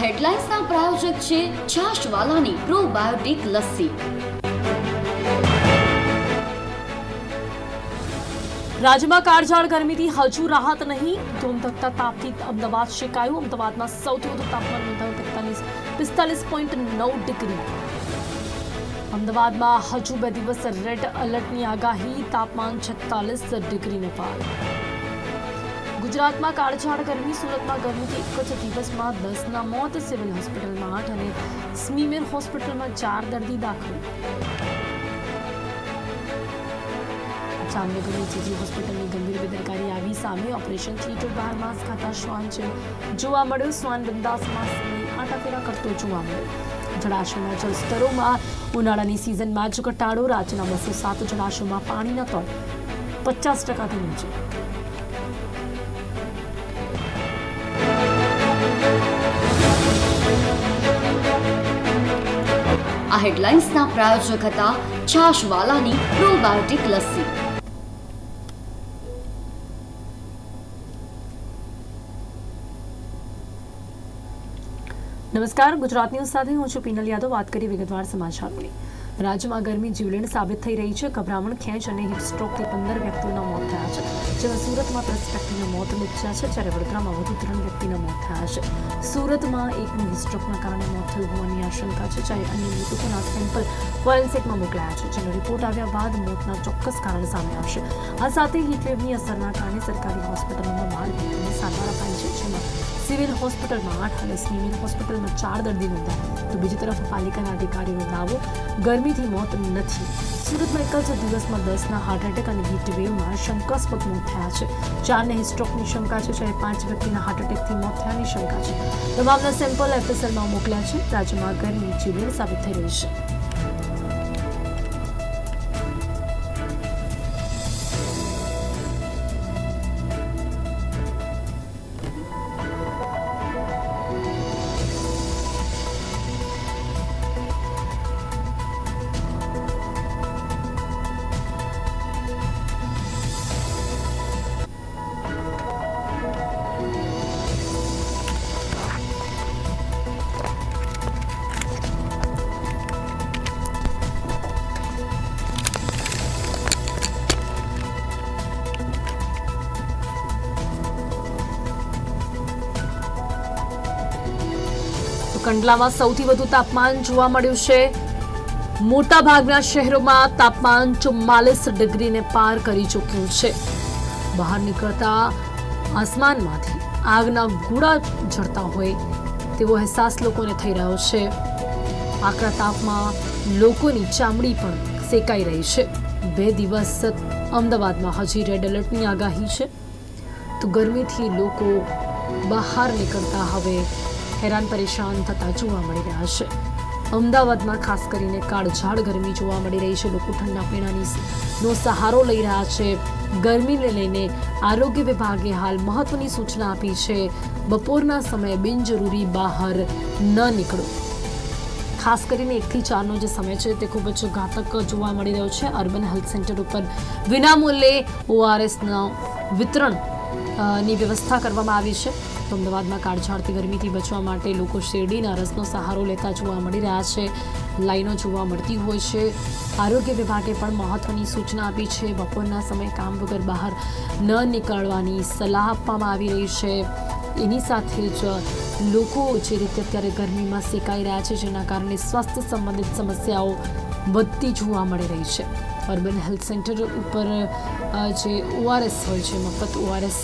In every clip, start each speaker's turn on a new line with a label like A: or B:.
A: હેડલાઇન્સના પ્રાયોજક છે છાશવાલાની પ્રોબાયોટિક લસ્સી
B: રાજ્યમાં કાળઝાળ ગરમીથી હજુ રાહત નહીં ધૂમધકતા તાપથી અમદાવાદ શેકાયું અમદાવાદમાં સૌથી વધુ તાપમાન નોંધાયું પિસ્તાલીસ પિસ્તાલીસ પોઈન્ટ નવ ડિગ્રી અમદાવાદમાં હજુ બે દિવસ રેડ એલર્ટની આગાહી તાપમાન છેતાલીસ ડિગ્રીને પાર ગુજરાતમાં કાળઝાળ ગરમી, સુરતમાં ગરમીથી એક જ દિવસમાં દસના મોત સિવિલ હોસ્પિટલમાં આઠ અને સ્મીમેર હોસ્પિટલમાં ચાર દર્દી દાખલ. જામનગરની જીજી હોસ્પિટલની ગંભીર બેદરકારી આવી સામે ઓપરેશન થિયેટર બહાર માસ ખાતા શ્વાન છે. જોવા મળ્યો, શ્વાન બંદાસ માસ્કની આટાફેરા કરતો જોવા મળ્યો. જળાશયના જળસ્તરોમાં ઉનાળાની સિઝનમાં જ ઘટાડો રાજ્યના બસો સાત જળાશયોમાં પાણીના તળ પચાસ ટકાથી નીચે.
A: હેડલાઇન્સના પ્રાયોજક હતા છાશવાલાની પ્રોબાયોટિક લસ્સી.
B: નમસ્કાર, ગુજરાત ન્યૂઝ સાથે હું છું પીનલ યાદવ. વાત કરી વિગતવાર સમાચારોની. રાજ્યમાં ગરમી જીવલેણ સાબિત થઈ રહી છે. ગભરામણ, ખેંચ અને હીટસ્ટ્રોકથી પંદર વ્યક્તિઓના મોત થયા છે. જેમાં સુરતમાં દસ વ્યક્તિના મોત નિપજ્યા છે. જ્યારે વડોદરામાં વધુ ત્રણ વ્યક્તિના મોત થયા સુરતમાં હીટ સ્ટ્રોકના કારણે મોત થયું હોવાની આશંકા છે, જ્યારે અન્ય મૃતકોના સેમ્પલ ફોરેન્સિકમાં મોકલાયા છે, જેનો રિપોર્ટ આવ્યા બાદ મોતના ચોક્કસ કારણ સામે આવશે. આ સાથે હીટવેવની અસરના કારણે સરકારી હોસ્પિટલોમાં બાર વ્યક્તિને સારવાર અપાઈ છે, જેમાં સિવિલ હોસ્પિટલમાં આઠ અને સિવિલ હોસ્પિટલમાં ચાર દર્દી નોંધાયા તો બીજી તરફ પાલિકાના અધિકારીઓનો દાવો, ગરમીથી મોત નથી. સુરતમાં એક જ દિવસમાં દસના હાર્ટ એટેક અને હીટ વેવમાં શંકાસ્પદ મોત થયા છે. ચારને હિસ્ટ્રોકની શંકા છે, જ્યારે પાંચ વ્યક્તિના હાર્ટ એટેકથી મોત થયાની શંકા છે. તમામના સેમ્પલ એફએસએલમાં મોકલ્યા છે. રાજ્યમાં ગરમી જીવલેણ સાબિત થઈ રહી છે. કંડલામાં સૌથી વધુ તાપમાન જોવા મળ્યું છે. મોટાભાગના શહેરોમાં તાપમાન ચુમ્માલીસ ડિગ્રીને પાર કરી ચૂક્યું છે. બહાર નીકળતા આસમાનમાંથી આગના ગોળા ઝરતા હોય તેવો અહેસાસ લોકોને થઈ રહ્યો છે. આકરા તાપમાં લોકોની ચામડી પણ સેકાઈ રહી છે. બે દિવસ અમદાવાદમાં હજી રેડ એલર્ટની આગાહી છે. તો ગરમીથી લોકો બહાર નીકળતા હવે હેરાન પરેશાન થતા જોવા મળી રહ્યા છે. અમદાવાદમાં ખાસ કરીને કાળઝાળ ગરમી જોવા મળી રહી છે. લોકો ઠંડા પીણાની નો સહારો લઈ રહ્યા છે. ગરમીને લઈને આરોગ્ય વિભાગે હાલ મહત્વની સૂચના આપી છે. બપોરના સમયે બિનજરૂરી બહાર ન નીકળો. ખાસ કરીને એકથી ચારનો જે સમય છે તે ખૂબ જ ઘાતક જોવા મળી રહ્યો છે. અર્બન હેલ્થ સેન્ટર ઉપર વિનામૂલ્યે ઓઆરએસના વિતરણની વ્યવસ્થા કરવામાં આવી છે. તો અમદાવાદમાં કાળઝાળતી ગરમીથી બચવા માટે લોકો શેરડીના રસનો સહારો લેતા જોવા મળી રહ્યા છે. લાઈનો જોવા મળતી હોય છે. આરોગ્ય વિભાગે પણ મહત્વની સૂચના આપી છે. બપોરના સમયે કામ વગર બહાર ન નીકળવાની સલાહ આપવામાં આવી રહી છે. એની સાથે જ લોકો જે રીતે અત્યારે ગરમીમાં સેકાઈ રહ્યા છે, જેના કારણે સ્વાસ્થ્ય સંબંધિત સમસ્યાઓ વધતી જોવા મળી રહી છે. અર્બન હેલ્થ સેન્ટર ઉપર જે ઓઆરએસ હોય છે, મફત ઓઆરએસ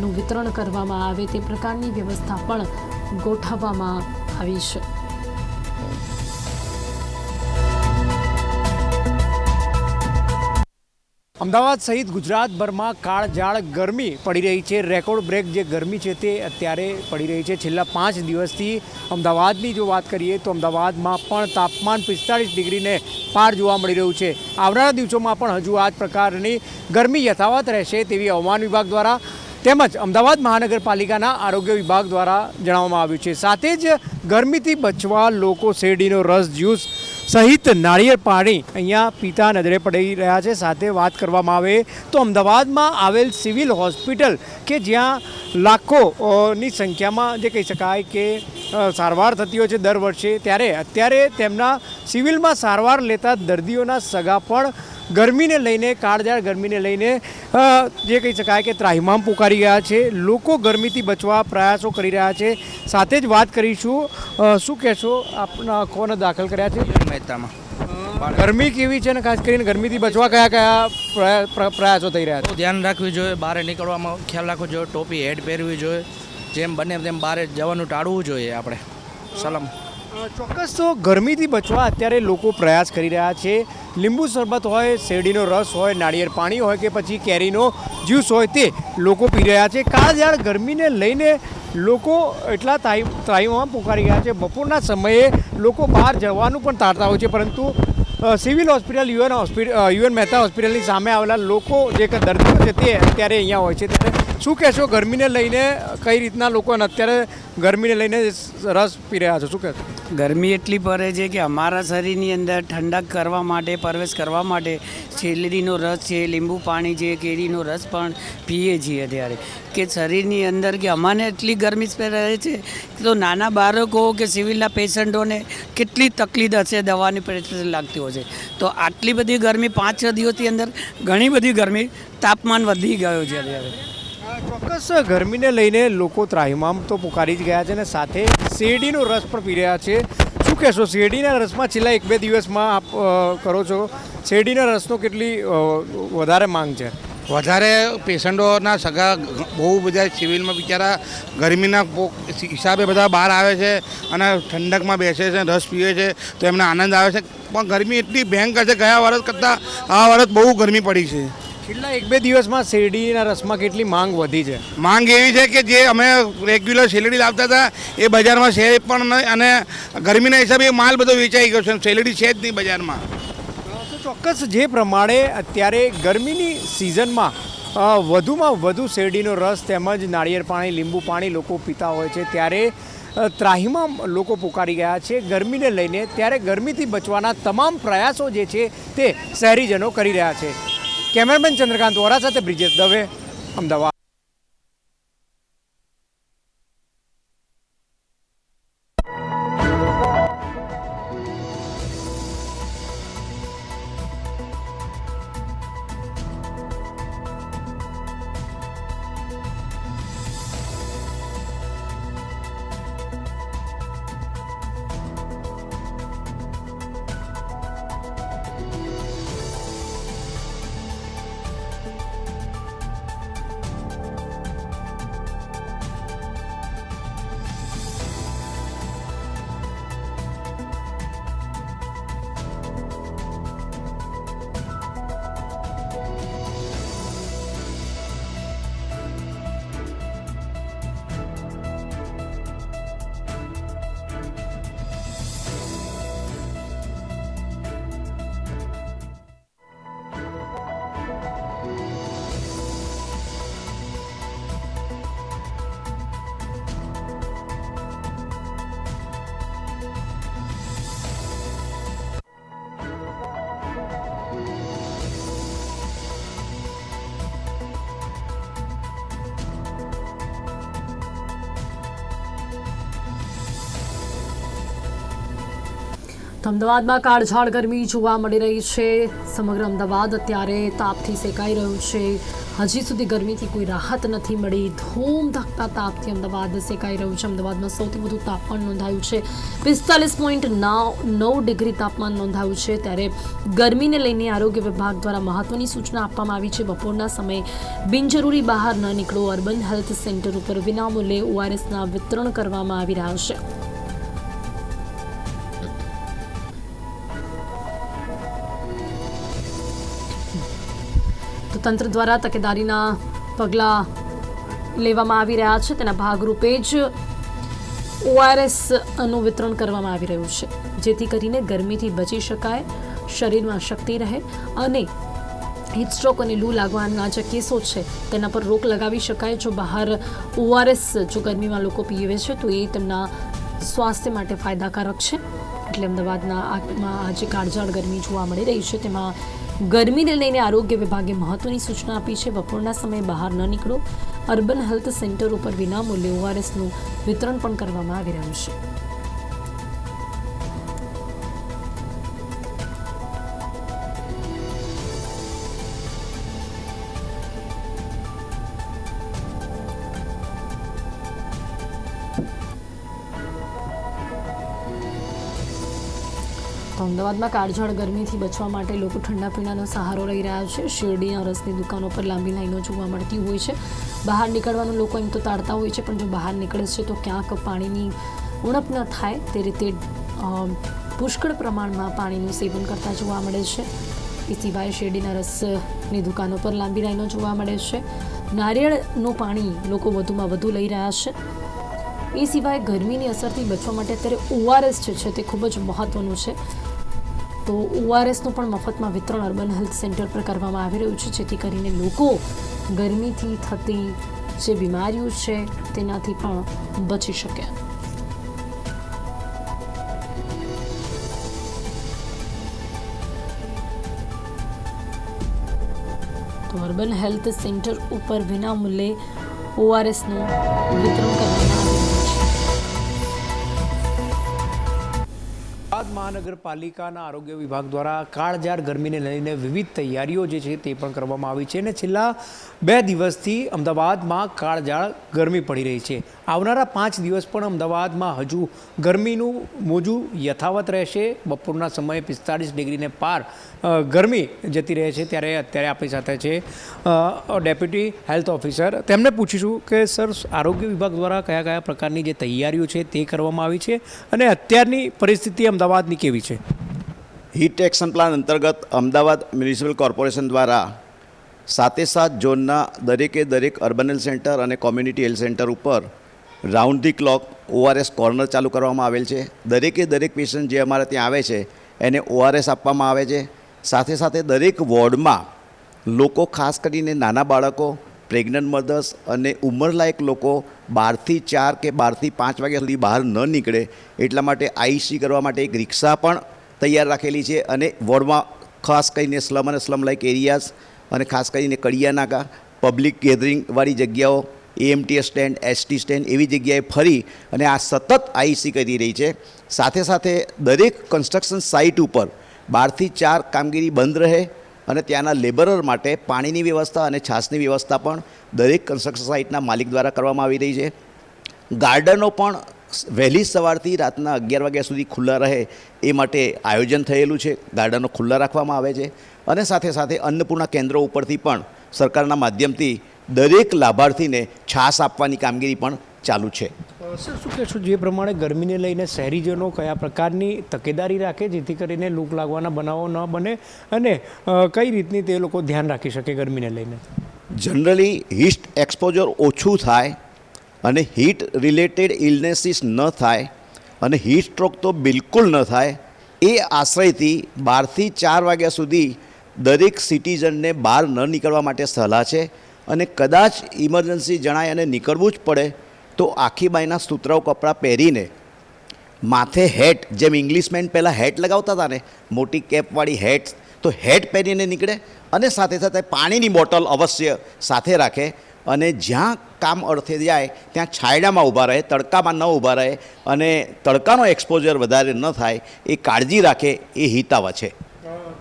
B: નું વિતરણ કરવામાં આવે તે પ્રકારની વ્યવસ્થા પણ ગોઠવવામાં આવી છે.
C: અમદાવાદ સહિત ગુજરાતભરમાં કાળઝાળ ગરમી પડી રહી છે. રેકોર્ડ બ્રેક જે ગરમી છે તે અત્યારે પડી રહી છે. છેલ્લા પાંચ દિવસથી અમદાવાદની જો વાત કરીએ તો અમદાવાદમાં પણ તાપમાન પિસ્તાળીસ ડિગ્રીને પાર જોવા મળી રહ્યું છે. આવનારા દિવસોમાં પણ હજુ આ જ પ્રકારની ગરમી યથાવત રહેશે તેવી હવામાન વિભાગ દ્વારા તેમજ અમદાવાદ મહાનગરપાલિકાના આરોગ્ય વિભાગ દ્વારા જણાવવામાં આવ્યું છે. સાથે જ ગરમીથી બચવા લોકો શેરડીનો રસ, જ્યુસ સહિત નાળિયેર પાણી અહીંયા પીતા નજરે પડી રહ્યા છે. સાથે વાત કરવામાં આવે તો અમદાવાદમાં આવેલ સિવિલ હોસ્પિટલ કે જ્યાં લાખોની સંખ્યામાં જે કહી શકાય કે સારવાર થતી હોય છે દર વર્ષે, ત્યારે અત્યારે તેમના સિવિલમાં સારવાર લેતા દર્દીઓના સગા પણ ગરમીને લઈને કાળજાળ ગરમીને લઈને જે કહી શકાય કે ત્રાહિમામ પુકારી ગયા છે. લોકો ગરમીથી બચવા પ્રયાસો કરી રહ્યા છે. સાથે જ વાત કરીશું શું કહેશો? આપના કોને દાખલ કર્યા છે?
D: મહેતામાં.
C: ગરમી કેવી છે અને ખાસ કરીને ગરમીથી બચવા કયા કયા પ્રયાસો થઈ રહ્યા છે?
D: ધ્યાન રાખવું જોઈએ બહાર નીકળવામાં ખ્યાલ રાખવો જોઈએ ટોપી હેડ પહેરવી જોઈએ. જેમ બને તેમ બહાર જવાનું ટાળવું જોઈએ આપણે. સલામ.
C: ચોક્કસ તો ગરમીથી બચવા અત્યારે લોકો પ્રયાસ કરી રહ્યા છે. લીંબુ શરબત હોય, શેરડીનો રસ હોય, નાળિયેર પાણી હોય કે પછી કેરીનો જ્યુસ હોય તે લોકો પી રહ્યા છે. કાળઝાળ ગરમીને લઈને લોકો એટલા ત્રાહીમાં પોકારી ગયા છે. બપોરના સમયે લોકો બહાર જવાનું પણ ટાળતા હોય છે, પરંતુ civil hospital, U N hospital U N Mehta હોસ્પિટલની સામે આવેલા લોકો જે કે દર્દીઓ છે તે અત્યારે અહીંયા હોય છે. ત્યારે શું કહેશો ગરમીને લઈને કઈ રીતના લોકોને અત્યારે ગરમીને લઈને રસ પી રહ્યા છો? શું કહેશો?
E: ગરમી એટલી પડે છે કે અમારા શરીરની અંદર ઠંડક કરવા માટે, પરવેશ કરવા માટે શેરડીનો રસ છે, લીંબુ પાણી છે, કેરીનો રસ પણ પીએ છીએ ત્યારે કે શરીરની અંદર કે અમાને એટલી ગરમી રહે છે તો નાના બાળકો કે સિવિલના પેશન્ટોને કેટલી તકલીફ હશે દવાની પ્રેશર લાગતી હોય છે. તો આટલી બધી ગરમી પાંચ છ દિવસની અંદર ઘણી બધી ગરમી તાપમાન વધી ગયો છે અત્યારે.
C: ચોક્કસ ગરમીને લઈને લોકો ત્રાહિમામ તો પુકારી જ ગયા છે અને સાથે શેરડીનો રસ પણ પી રહ્યા છે. શું કહેશો શેરડીના રસમાં છેલ્લા એક બે દિવસમાં આપ કરો છો? શેરડીના રસનો કેટલી વધારે માંગ છે?
F: વધારે પેશન્ટોના સગા બહુ બધા સિવિલમાં બિચારા ગરમીના હિસાબે બધા બહાર આવે છે અને ઠંડકમાં બેસે છે રસ પીવે છે તો એમને આનંદ આવે છે. પણ ગરમી એટલી ભયંકર છે ગયા વર્ષ કરતાં આ વર્ષ બહુ ગરમી પડી છે.
C: છેલ્લા એક બે દિવસમાં શેરડીના રસમાં કેટલી માંગ વધી છે?
F: માંગ એવી છે કે જે અમે રેગ્યુલર શેલડી લાવતા હતા એ બજારમાં છે પણ નહીં અને ગરમીના હિસાબે માલ બધો વેચાઈ ગયો છે શેરડી છે જ નહીં બજારમાં.
C: ચોક્કસ જે પ્રમાણે અત્યારે ગરમીની સિઝનમાં વધુમાં વધુ શેરડીનો રસ તેમજ નાળિયેર પાણી લીંબુ પાણી લોકો પીતા હોય છે ત્યારે અ, ત્રાહિમામ લોકો પોકારી ગયા છે ગરમીને લઈને. ત્યારે ગરમીથી બચવાના તમામ પ્રયાસો જે છે તે શહેરીજનો કરી રહ્યા છે. કેમેરામેન ચંદ્રકાંત વોરા સાથે બ્રિજેશ દવે અમદાવાદ.
B: અમદાવાદમાં કાળઝાળ ગરમી જોવા મળી રહી છે. સમગ્ર અમદાવાદ અત્યારે તાપથી સેકાઈ રહ્યું છે. હજી સુધી ગરમીથી કોઈ રાહત નથી મળી. ધૂમ ધકતા તાપથી અમદાવાદ સેકાઈ રહ્યું છે. અમદાવાદમાં સૌથી વધુ તાપમાન નોંધાયું છે. પિસ્તાલીસ પોઈન્ટ નવ ડિગ્રી તાપમાન નોંધાયું છે. ત્યારે ગરમીને લઈને આરોગ્ય વિભાગ દ્વારા મહત્વની સૂચના આપવામાં આવી છે. બપોરના સમયે બિનજરૂરી બહાર ન નીકળો. અર્બન હેલ્થ સેન્ટર ઉપર વિનામૂલ્યે ઓઆરએસના વિતરણ કરવામાં આવી રહ્યા છે. તો તંત્ર દ્વારા તકેદારીના પગલાં લેવામાં આવી રહ્યા છે. તેના ભાગરૂપે જ ઓઆરએસનું વિતરણ કરવામાં આવી રહ્યું છે. જેથી કરીને ગરમીથી બચી શકાય, શરીરમાં શક્તિ રહે અને હીટસ્ટ્રોક અને લૂ લાગવાના જે કેસો છે, તેના પર રોક લગાવી શકાય. જો બહાર ઓઆરએસ જો ગરમીમાં લોકો પીવે છે, તો એ તેમના સ્વાસ્થ્ય માટે ફાયદાકારક છે. એટલે અમદાવાદના આજે કાળઝાળ ગરમી જોવા મળી રહી છે. તેમાં ગરમીને લઈને આરોગ્ય વિભાગે મહત્વની સૂચના આપી છે. બપોરના સમયે બહાર ન નીકળો. અર્બન હેલ્થ સેન્ટર ઉપર વિનામૂલ્યે ઓઆરએસનું વિતરણ પણ કરવામાં આવી રહ્યું છે. અમદાવાદમાં કાળઝાળ ગરમીથી બચવા માટે લોકો ઠંડા પીણાનો સહારો લઈ રહ્યા છે. શેરડીના રસની દુકાનો પર લાંબી લાઈનો જોવા મળતી હોય છે. બહાર નીકળવાનું લોકો એમ તો તાળતા હોય છે, પણ જો બહાર નીકળે છે તો ક્યાંક પાણીની ઉણપ ન થાય તે રીતે પુષ્કળ પ્રમાણમાં પાણીનું સેવન કરતા જોવા મળે છે. એ સિવાય શેરડીના રસની દુકાનો પર લાંબી લાઈનો જોવા મળે છે. નારિયેળનું પાણી લોકો વધુમાં વધુ લઈ રહ્યા છે. એ સિવાય ગરમીની અસરથી બચવા માટે અત્યારે ઓઆરએસ જે છે તે ખૂબ જ મહત્ત્વનું છે. તો ઓઆરએસનું પણ મફતમાં વિતરણ અર્બન હેલ્થ સેન્ટર પર કરવામાં આવી રહ્યું છે, જેથી કરીને લોકો ગરમીથી થતી જે બીમારીઓ છે, તેનાથી પણ બચી શકે. તો અર્બન હેલ્થ સેન્ટર ઉપર વિનામૂલ્યે ઓઆરએસનું વિતરણ કરવામાં
C: મહાનગરપાલિકાના આરોગ્ય વિભાગ દ્વારા કાળઝાળ ગરમીને લઈને વિવિધ તૈયારીઓ જે છે તે પણ કરવામાં આવી છે અને છેલ્લા બે દિવસથી અમદાવાદમાં કાળઝાળ ગરમી પડી રહી છે. આવનારા પાંચ દિવસ પણ અમદાવાદમાં હજુ ગરમીનું મોજું યથાવત રહેશે. બપોરના સમયે પિસ્તાળીસ ડિગ્રીને પાર ગરમી જતી રહે છે ત્યારે અત્યારે આપણી સાથે છે ડેપ્યુટી હેલ્થ ઓફિસર. તેમને પૂછીશું કે, સર, આરોગ્ય વિભાગ દ્વારા કયા કયા પ્રકારની જે તૈયારીઓ છે તે કરવામાં આવી છે અને અત્યારની પરિસ્થિતિ અમદાવાદની કેવી છે?
G: હીટ એક્શન પ્લાન અંતર્ગત અમદાવાદ મ્યુનિસિપલ કોર્પોરેશન દ્વારા સાતે સાત ઝોનના દરેકે દરેક અર્બન હેલ્થ સેન્ટર અને કોમ્યુનિટી હેલ્થ સેન્ટર ઉપર round the clock ORS corner ચાલુ કરવામાં આવેલ છે. દરેકે દરેક પેશન્ટ જે અમારે ત્યાં આવે છે, એને ઓઆરએસ આપવામાં આવે છે. સાથે સાથે દરેક વોર્ડમાં લોકો ખાસ કરીને નાના બાળકો પ્રેગ્નન્ટ મધર્સ અને ઉંમરલાયક લોકો બારથી ચાર કે બારથી પાંચ વાગ્યા સુધી બહાર ન નીકળે એટલા માટે આઈસી કરવા માટે એક રિક્ષા પણ તૈયાર રાખેલી છે અને વોર્ડમાં ખાસ કરીને સ્લમ અને સ્લમ લાઇક એરિયાઝ અને ખાસ કરીને કડિયા નાકા પબ્લિક ગેધરિંગવાળી જગ્યાઓ એએમટી સ્ટેન્ડ એસટી સ્ટેન્ડ એવી જગ્યાએ ફરી અને આ સતત આઈસી કરી રહી છે. સાથે સાથે દરેક કન્સ્ટ્રક્શન સાઇટ ઉપર બારથી ચાર કામગીરી બંધ રહે અને ત્યાંના લેબરર માટે પાણીની વ્યવસ્થા અને છાસની વ્યવસ્થા પણ દરેક કન્સ્ટ્રક્શન સાઇટના માલિક દ્વારા કરવામાં આવી રહી છે. ગાર્ડનો પણ વહેલી સવારથી રાતના અગિયાર વાગ્યા સુધી ખુલ્લા રહે એ માટે આયોજન થયેલું છે. ગાર્ડનો ખુલ્લા રાખવામાં આવે છે. અને સાથે સાથે અન્નપૂર્ણા કેન્દ્રો ઉપરથી પણ સરકારના માધ્યમથી દરેક લાભાર્થીને છાસ આપવાની કામગીરી પણ ચાલુ છે.
C: સર શું કહેશો જે પ્રમાણે ગરમીને લઈને શહેરીજનો કયા પ્રકારની તકેદારી રાખે જેથી કરીને લૂક લાગવાના બનાવો ન બને? અને કઈ રીતની તે લોકો ધ્યાન રાખી શકે ગરમીને લઈને?
G: જનરલી હીટ એક્સપોઝર ઓછું થાય અને હીટ રિલેટેડ ઇલનેસીસ ન થાય અને હીટ સ્ટ્રોક તો બિલકુલ ન થાય એ આશ્રયથી બારથી ચાર વાગ્યા સુધી દરેક સિટીઝનને બહાર ન નીકળવા માટે સલાહ છે અને કદાચ ઇમરજન્સી જણાય અને નીકળવું જ પડે, તો આખી બાઈના સુતરાઉ કપડાં પહેરીને માથે હેટ, જેમ ઇંગ્લિશમેન પહેલાં હેટ લગાવતા હતા ને, મોટી કેપવાળી હેટ, તો હેટ પહેરીને નીકળે અને સાથે સાથે પાણીની બોટલ અવશ્ય સાથે રાખે અને જ્યાં કામ અર્થે જાય, ત્યાં છાયડામાં ઊભા રહે, તડકામાં ન ઊભા રહે અને તડકાનો એક્સપોઝર વધારે ન થાય, એ કાળજી રાખે, એ હિતાવ છે.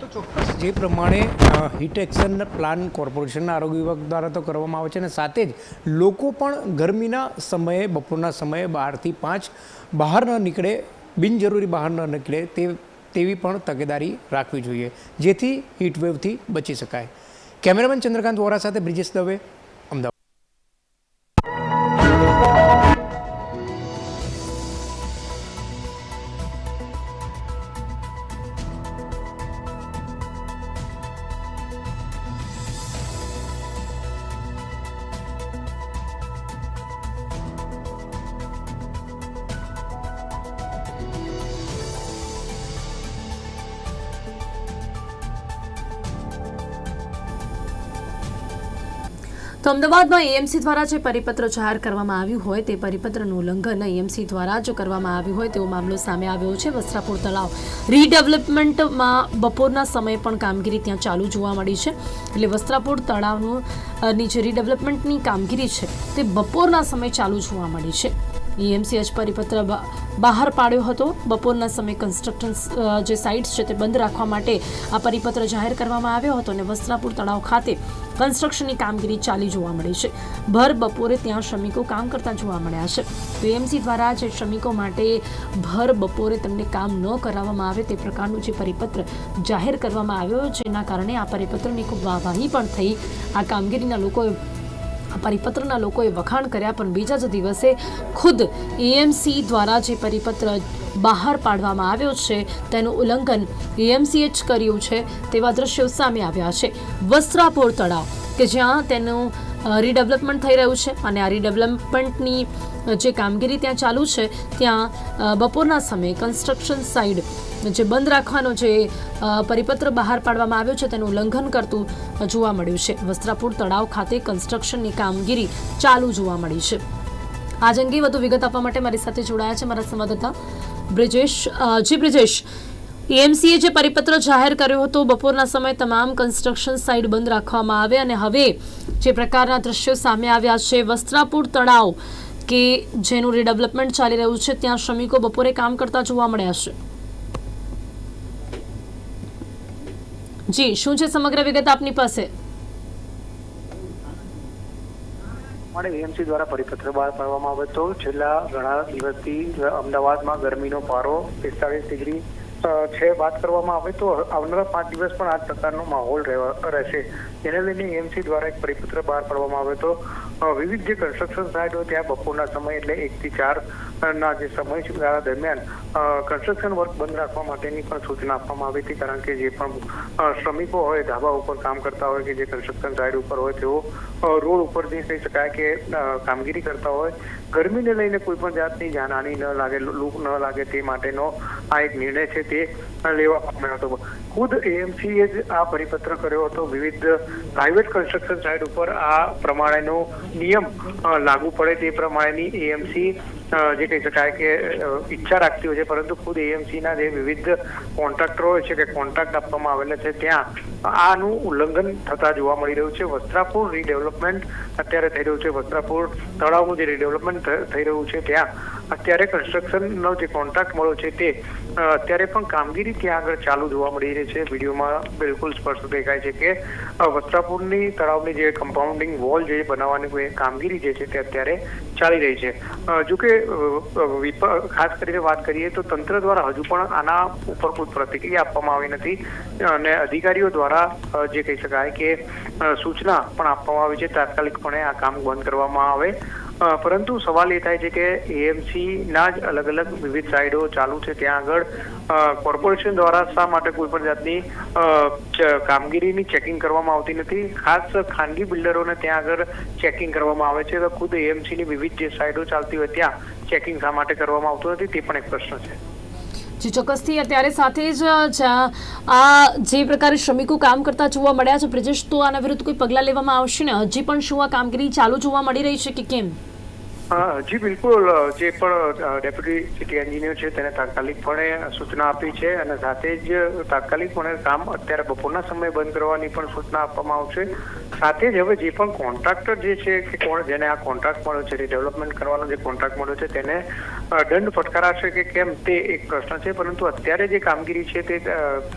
C: તો ચોક્કસ. જે પ્રમાણે હીટ એક્શન પ્લાન કોર્પોરેશનના આરોગ્ય વિભાગ દ્વારા તો કરવામાં આવે છે અને સાથે જ લોકો પણ ગરમીના સમયે, બપોરના સમયે બારથી પાંચ બહાર ન નીકળે, બિનજરૂરી બહાર ન નીકળે તે, તેવી પણ તકેદારી રાખવી જોઈએ, જેથી હીટવેવથી બચી શકાય. કેમેરામેન ચંદ્રકાંત વોરા સાથે બ્રિજેશ દવે.
B: તો અમદાવાદમાં એએમસી દ્વારા જે પરિપત્ર જાહેર કરવામાં આવ્યું હોય તે પરિપત્રનું ઉલ્લંઘન એએમસી દ્વારા જો કરવામાં આવ્યું હોય તેવો મામલો સામે આવ્યો છે. વસ્ત્રાપુર તળાવ રીડેવલપમેન્ટમાં બપોરના સમયે પણ કામગીરી ત્યાં ચાલુ જોવા મળી છે. એટલે વસ્ત્રાપુર તળાવનું ની જે રીડેવલપમેન્ટની કામગીરી છે તે બપોરના સમયે ચાલુ જોવા મળી છે. ઈએમસી જ પરિપત્ર બહાર પાડ્યો હતો. બપોરના સમયે કન્સ્ટ્રક્શન જે સાઇટ્સ છે તે બંધ રાખવા માટે આ પરિપત્ર જાહેર કરવામાં આવ્યો હતો અને વસ્ત્રાપુર તળાવ ખાતે કન્સ્ટ્રક્શનની કામગીરી ચાલી જોવા મળી છે. ભર બપોરે ત્યાં શ્રમિકો કામ કરતા જોવા મળ્યા છે. તો એમસી દ્વારા જે શ્રમિકો માટે ભર બપોરે તેમને કામ ન કરાવવામાં આવે તે પ્રકારનું જે પરિપત્ર જાહેર કરવામાં આવ્યો, જેના કારણે આ પરિપત્રની ખૂબ વાહવાહી પણ થઈ. આ કામગીરીના લોકોએ પરિપત્રના લોકોએ વખાણ કર્યા, પણ બીજા જ દિવસે ખુદ એએમસી દ્વારા જે પરિપત્ર બહાર પાડવામાં આવ્યો છે, તેનું ઉલ્લંઘન એએમસીએ જ કર્યું છે, તેવા દ્રશ્યો સામે આવ્યા છે. વસ્ત્રાપોર તળાવ, કે જ્યાં તેનું રીડેવલપમેન્ટ થઈ રહ્યું છે, અને આ રીડેવલપમેન્ટની જે કામગીરી ત્યાં ચાલુ છે, ત્યાં બપોરના સમયે કન્સ્ટ્રક્શન સાઇડ જે બંધ રાખવાનો જે પરિપત્ર બહાર પાડવામાં આવ્યો છે તેનું ઉલ્લંઘન કરતું જોવા મળ્યું છે. વસ્ત્રાપુર તળાવ ખાતે કન્સ્ટ્રક્શનની કામગીરી ચાલુ જોવા મળી છે. આજ અંગે વધુ વિગત આપવા માટે મારી સાથે જોડાયા છે મારા સંવાદદાતા બ્રિજેશ જી બ્રિજેશ, એએમસીએ જે પરિપત્ર જાહેર કર્યો હતો, બપોરના સમયે તમામ કન્સ્ટ્રક્શન સાઇટ બંધ રાખવામાં આવે અને હવે જે પ્રકારના દ્રશ્યો સામે આવ્યા છે, વસ્ત્રાપુર તળાવ કે જેનું રીડેવલપમેન્ટ ચાલી રહ્યું છે, ત્યાં શ્રમિકો બપોરે કામ કરતા જોવા મળ્યા છે. જી, શું છે સમગ્ર વિગત આપની પાસે?
H: માટે એએમસી દ્વારા પરિપત્ર બહાર પાડવામાં આવ્યો હતો છેલ્લા ઘણા દિવસથી અમદાવાદમાં ગરમીનો પારો પિસ્તાળીસ ડિગ્રી છે વાત કરવામાં આવે તો આવનારા પાંચ દિવસ પણ આ પ્રકારનો માહોલ રહેશે. તેને લઈને એએમસી દ્વારા એક પરિપત્ર બહાર પાડવામાં આવ્યો હતો વિવિધ જે કન્સ્ટ્રક્શન સાઇટ હોય ત્યાં બપોરના સમય એટલે એક થી ચાર ના જે સમયગાળા દરમિયાન કન્સ્ટ્રક્શન વર્ક બંધ રાખવા માટેની પણ સૂચના આપવામાં આવી હતી. કારણ કે જે પણ શ્રમિકો હોય, ધાબા ઉપર કામ કરતા હોય કે જે કન્સ્ટ્રક્શન સાઇટ ઉપર હોય, તેઓ રોડ ઉપર જે કહી શકાય કે કામગીરી કરતા હોય. ગરમીને લઈને કોઈ પણ જાતની જાનહાની ન લાગે લૂક ન લાગે તે માટેનો આ એક નિર્ણય છે તે લેવામાં આવ્યો હતો. ખુદ એએમસીએ જ આ પરિપત્ર કર્યો હતો. વિવિધ પ્રાઇવેટ કન્સ્ટ્રક્શન સાઇટ ઉપર આ પ્રમાણેનો નિયમ લાગુ પડે તે પ્રમાણેની એએમસી જે કહી શકાય કે ઈચ્છા રાખતી હોય છે. પરંતુ ખુદ એએમસી ના જે વિવિધ કોન્ટ્રાક્ટરો હોય છે કે કોન્ટ્રાક્ટ આપવામાં આવેલા છે ત્યાં, આનું ઉલ્લંઘન થતા જોવા મળી રહ્યું છે. વસ્ત્રાપુર રીડેવલપમેન્ટ અત્યારે થઈ રહ્યું છે. વસ્ત્રાપુર તળાવનું જે રીડેવલપમેન્ટ થઈ રહ્યું છે ત્યાં અત્યારે કન્સ્ટ્રક્શનનો જે કોન્ટ્રાક્ટ મળ્યો છે તે અત્યારે પણ કામગીરી ત્યાં આગળ ચાલુ જોવા મળી રહી છે. વિડીયોમાં બિલકુલ સ્પષ્ટ દેખાય છે કે વસ્ત્રાપુરની તળાવની જે કમ્પાઉન્ડિંગ વોલ જે બનાવવાની કામગીરી જે છે તે અત્યારે ચાલી રહી છે. જો કે ખાસ કરીને વાત કરીએ તો તંત્ર દ્વારા હજુ પણ આના ઉપર કોઈ પ્રતિક્રિયા આપવામાં આવી નથી. અને અધિકારીઓ દ્વારા જે કહી શકાય કે સૂચના પણ આપવામાં આવી છે. તાત્કાલિકપણે આ કામ બંધ કરવામાં આવે. પરંતુ સવાલ એ થાય છે કે એએમસી ના જ અલગ અલગ વિવિધ સાઇડો ચાલુ છે. ત્યાં આગળ કોર્પોરેશન દ્વારા શા માટે કોઈ પણ જાતની કામગીરીની ચેકિંગ કરવામાં આવતી નથી? ખાસ ખાનગી બિલ્ડરોને ત્યાં આગળ ચેકિંગ કરવામાં આવે છે. તો ખુદ એએમસી ની વિવિધ જે સાઇડો ચાલતી હોય ત્યાં ચેકિંગ શા માટે કરવામાં આવતું નથી? તે પણ એક પ્રશ્ન છે.
B: જે, ચોક્કસથી અત્યારે સાથે જ, આ જે પ્રકારે શ્રમિકો કામ કરતા જોવા મળ્યા છે, બ્રિજેશ, તો આના વિરુદ્ધ કોઈ પગલાં લેવામાં આવશે ને? હજી પણ શું આ કામગીરી ચાલુ જોવા મળી રહી છે કે કેમ?
H: અ, જી બિલકુલ. જે પણ ડેપ્યુટી સિટી એન્જિનિયર છે તેને તાત્કાલિકપણે સૂચના આપી છે અને સાથે જ તાત્કાલિકપણે કામ અત્યારે બપોરના સમયે બંધ કરવાની પણ સૂચના આપવામાં આવશે. સાથે જ હવે જે પણ કોન્ટ્રાક્ટર જે છે કે કોણ જેને આ કોન્ટ્રાક્ટ મળ્યો છે ડેવલપમેન્ટ કરવાનો જે કોન્ટ્રાક્ટ મળ્યો છે તેને દંડ ફટકારાશે કે કેમ તે એક પ્રશ્ન છે. પરંતુ અત્યારે જે કામગીરી છે તે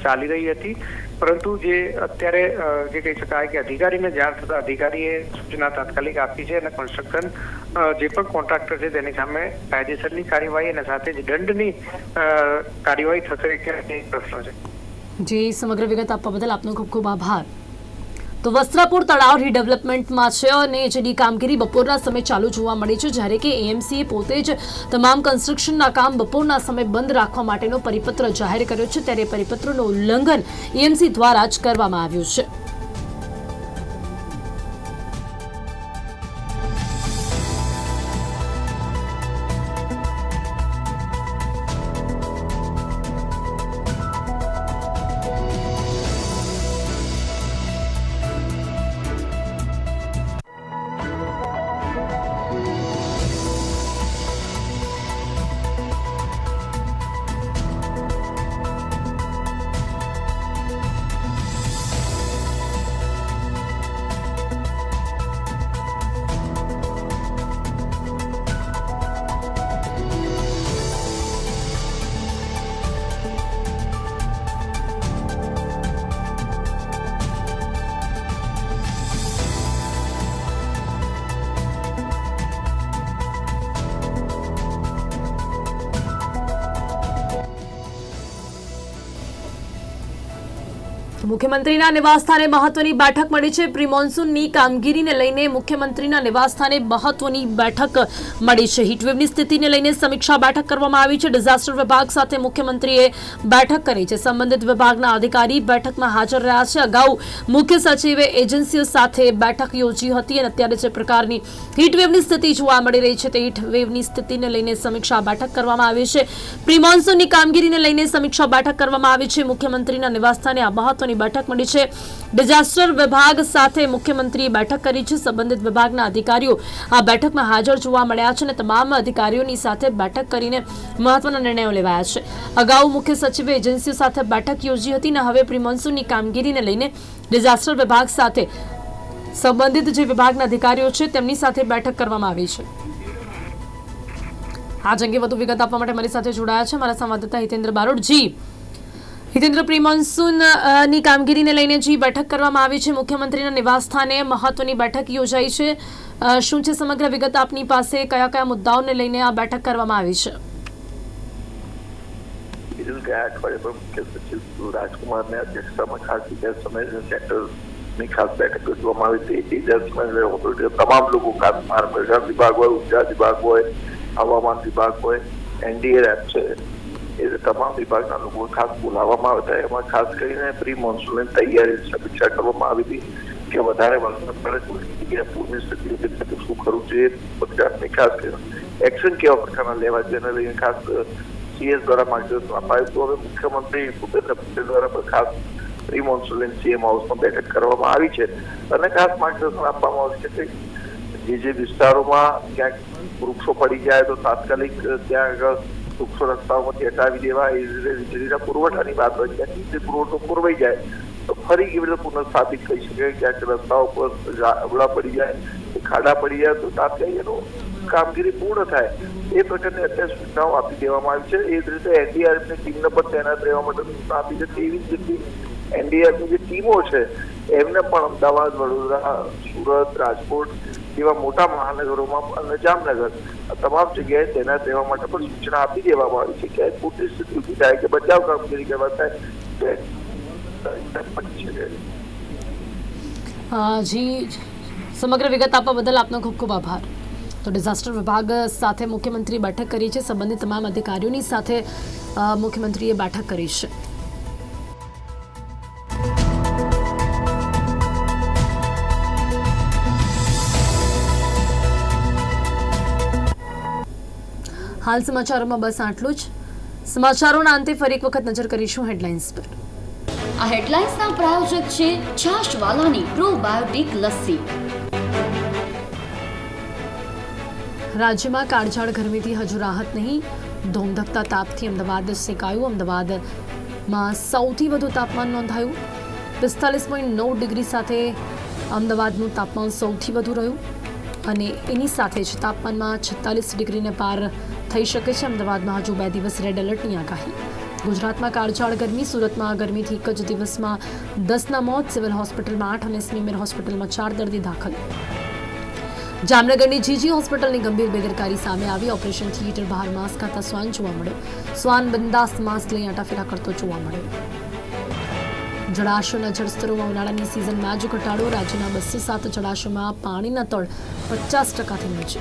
H: ચાલી રહી હતી. પરંતુ જે અત્યારે જે કહી શકાય કે અધિકારીને જાણ થતા અધિકારીએ સૂચના તાત્કાલિક આપી છે અને કન્સ્ટ્રક્શન જે પણ કોન્ટ્રાક્ટર છે, તેની સામે કાયદેસરની કાર્યવાહી અને સાથે જ દંડની કાર્યવાહી થશે કે પ્રશ્ન છે.
B: જે, સમગ્ર વિગત આપવા બદલ આપનો ખૂબ ખૂબ આભાર. તો વસ્ત્રાપુર તળાવ રીડેવલપમેન્ટમાં છે અને જેની કામગીરી બપોરના સમયે ચાલુ જોવા મળી છે, જ્યારે કે એએમસીએ પોતે જ તમામ કન્સ્ટ્રક્શનના કામ બપોરના સમયે બંધ રાખવા માટેનો પરિપત્ર જાહેર કર્યો છે, ત્યારે પરિપત્રનું ઉલ્લંઘન એએમસી દ્વારા જ કરવામાં આવ્યું છે. મુખ્યમંત્રીના નિવાસસ્થાને મહત્વની બેઠક મળી છે. પ્રી મોન્સૂનની કામગીરીને લઈને મુખ્યમંત્રીના નિવાસસ્થાને મહત્વની બેઠક મળી છે. હીટવેવની સ્થિતિને લઈને સમીક્ષા બેઠક કરવામાં આવી છે. ડિઝાસ્ટર વિભાગ સાથે મુખ્યમંત્રીએ બેઠક કરી છે. સંબંધિત વિભાગના અધિકારી બેઠકમાં હાજર રહ્યા છે. અગાઉ મુખ્ય સચિવે એજન્સીઓ સાથે બેઠક યોજી હતી અને અત્યારે જે પ્રકારની હીટવેવની સ્થિતિ જોવા મળી રહી છે તે હીટવેવની સ્થિતિને લઈને સમીક્ષા બેઠક કરવામાં આવી છે. પ્રી મોન્સૂનની કામગીરીને લઈને સમીક્ષા બેઠક કરવામાં આવી છે. મુખ્યમંત્રીના નિવાસસ્થાને આ મહત્વની બેઠક મળી છે. ડિઝાસ્ટર વિભાગ સાથે મુખ્યમંત્રીએ બેઠક કરી છે. સંબંધિત વિભાગના અધિકારીઓ આ બેઠકમાં હાજર જોવા મળ્યા છે અને તમામ અધિકારીઓની સાથે બેઠક કરીને મહત્વના નિર્ણયો લેવાયા છે. અગાઉ મુખ્ય સચિવે એજન્સીઓ સાથે બેઠક યોજી હતી અને હવે પ્રિમોન્સૂનની કામગીરીને લઈને ડિઝાસ્ટર વિભાગ સાથે સંબંધિત જે વિભાગના અધિકારીઓ છે તેમની સાથે બેઠક કરવામાં આવી છે. આજ અંગે વધુ વિગત આપવા માટે મારી સાથે જોડાયા છે. મારા સંવાદદાતા હિતેન્દ્ર બારોટજી હિતેન્દ્ર પ્રી મોન્સૂનની કામગીરીને લઈને જે બેઠક કરવામાં આવી છે, મુખ્યમંત્રીના નિવાસસ્થાને મહત્વની બેઠક યોજાઈ છે. શું છે સમગ્ર વિગત આપની પાસે? કયા કયા મુદ્દાઓને લઈને આ બેઠક કરવામાં આવી છે?
I: તમામ લોકો ખાસ વિભાગ હોય, ઊર્જા વિભાગ હોય, હવામાન વિભાગ હોય, એનડીએ રેપ છે. એ તમામ વિભાગના લોકો ખાસ બોલાવવામાં આવતા એમાં ખાસ કરીને પ્રી મોન્સૂનની તૈયારી સમીક્ષા કરવામાં આવી હતી કે વધારે વરસાદ પડે કઈ જગ્યાએ પૂરની સ્થિતિ શું કરવું જોઈએ ગુજરાતની ખાસ કરીને એક્શન કેવા પ્રકારના લેવા જેને લઈને ખાસ સીએસ દ્વારા માર્ગદર્શન અપાયું હતું. હવે મુખ્યમંત્રી ભૂપેન્દ્ર પટેલ દ્વારા પણ ખાસ પ્રી મોન્સૂન સીએમ હાઉસમાં બેઠક કરવામાં આવી છે અને ખાસ માર્ગદર્શન આપવામાં આવ્યું છે કે જે જે વિસ્તારોમાં ક્યાંક વૃક્ષો પડી જાય તો તાત્કાલિક ત્યાં આગળ વૃક્ષો રસ્તાઓમાંથી હટાવી દેવા એ વીજળીના પુરવઠાની વાત હોય ત્યાંથી તે પુરવઠો પુરવાઈ જાય, તો ફરી કેવી રીતે પુનઃસ્થાપિત કરી શકે ક્યાંક રસ્તાઓ પર અવળા પડી જાય ખાડા પડી જાય, તો તાત્કાલિક એનો કામગીરી પૂર્ણ થાય. એ પ્રકારની અત્યારે સૂચનાઓ આપી દેવામાં આવી છે. એ જ રીતે એનડીઆરએફની ટીમને પણ તૈનાત રહેવા માટે સૂચના આપી છે. તેવી જ રીતે એનડીઆરએફની જે ટીમો છે, એમને પણ અમદાવાદ, વડોદરા, સુરત, રાજકોટ જેવા મોટા મહાનગરોમાં, અને જામનગર તમામ જગ્યાએ તૈનાત રહેવા માટે પણ સૂચના આપી દેવામાં આવી છે કે પૂરતી સ્થિતિ ઊભી થાય કે બચાવ કામગીરી કરવા થાય
B: જી, સમગ્ર વિગત આપવા બદલ આપનો ખૂબ ખૂબ આભાર. તો ડિઝાસ્ટર વિભાગ સાથે મુખ્યમંત્રીએ બેઠક કરી છે, સંબંધિત તમામ અધિકારીઓની સાથે મુખ્યમંત્રીએ બેઠક કરી છે. હાલ સમાચારોમાં બસ આટલું જ. સમાચારોના અંતે ફરી એક વખત નજર કરીશું હેડલાઇન્સ પર.
A: આ હેડલાઇન્સના પ્રાયોજક છે છાશવાલાની પ્રોબાયોટિક લસ્સી.
B: રાજ્યમાં કાળઝાળ ગરમીથી હજુ રાહત નહીં. ધોમધકતા તાપથી અમદાવાદ સેકાયું અમદાવાદમાં સૌથી વધુ તાપમાન નોંધાયું. પિસ્તાલીસ પોઈન્ટ નવ ડિગ્રી સાથે અમદાવાદનું તાપમાન સૌથી વધુ રહ્યું. અને એની સાથે જ તાપમાનમાં છેતાલીસ ડિગ્રીને પાર થઈ શકે છે. અમદાવાદમાં હજુ બે દિવસ રેડ એલર્ટની આગાહી. ગુજરાતમાં કાળઝાળ ગરમી, સુરતમાં ગરમીથી એક જ દિવસમાં દસના મોત, સિવિલ હોસ્પિટલમાં આઠ અને સ્મીમેર હોસ્પિટલમાં ચાર દર્દી દાખલ. જામનગરની જીજી હોસ્પિટલની ગંભીર બેદરકારી સામે આવી ઓપરેશન થિયેટર બહાર માસ્ક ખાતા શ્વાન જોવા મળ્યો. શ્વાન બંદાસ્ત માસ્ક લઈ આટાફેરા કરતો જોવા મળ્યો. જળાશયોના જળસ્તરોમાં ઉનાળાની સિઝનમાં જ ઘટાડો, રાજ્યના બસો સાત જળાશયોમાં પાણીના તળ પચાસ ટકાથી નીચે.